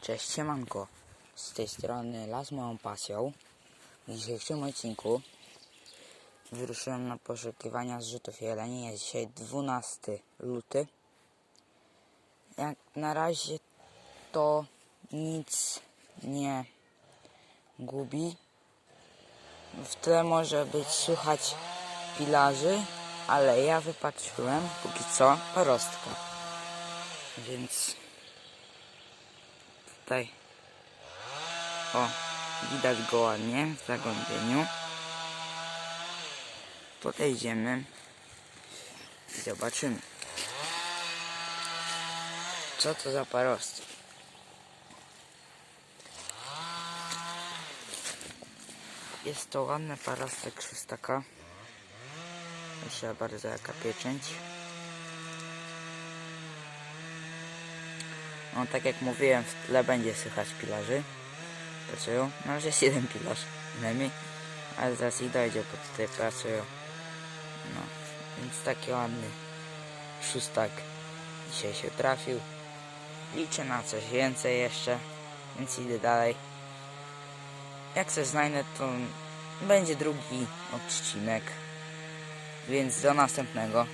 Cześć, siemanko. Z tej strony Las Moją Pasją. W dzisiejszym odcinku wyruszyłem na poszukiwania zrzutów jeleni. Jest dzisiaj 12 luty. Jak na razie to nic nie gubi. W tle może być słychać pilarzy, ale ja wypatrzyłem póki co parostka. Więc tutaj. O widać go ładnie w zagłębieniu. Podejdziemy i zobaczymy. Co to za parostek jest to ładny parostek szóstaka proszę bardzo jaka pieczęć No tak jak mówiłem, w tle będzie słychać pilarzy. Pracują. No już jest jeden pilarz przynajmniej. Ale zaraz ich dojdzie, bo tutaj pracują. No, więc taki ładny szóstak dzisiaj się trafił. Liczę na coś więcej jeszcze, więc idę dalej. Jak coś znajdę, to będzie drugi odcinek. Więc do następnego.